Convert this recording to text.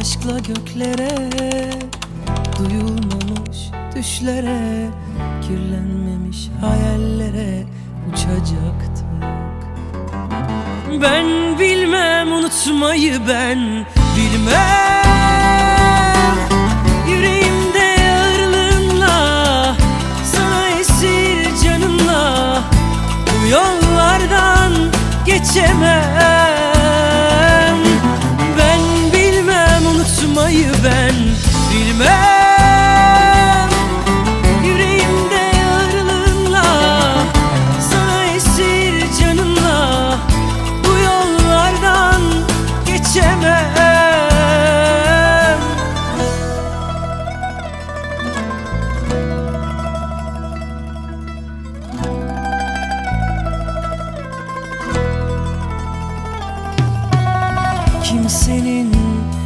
aşkla göklere Duyulmamış düşlere Kirlenmemiş hayallere uçacaktık. Ben bilmem unutmayı ben bilmem. Yüreğimde ağırlığınla Sana esir canımla Bu yollardan geçemem. kimsenin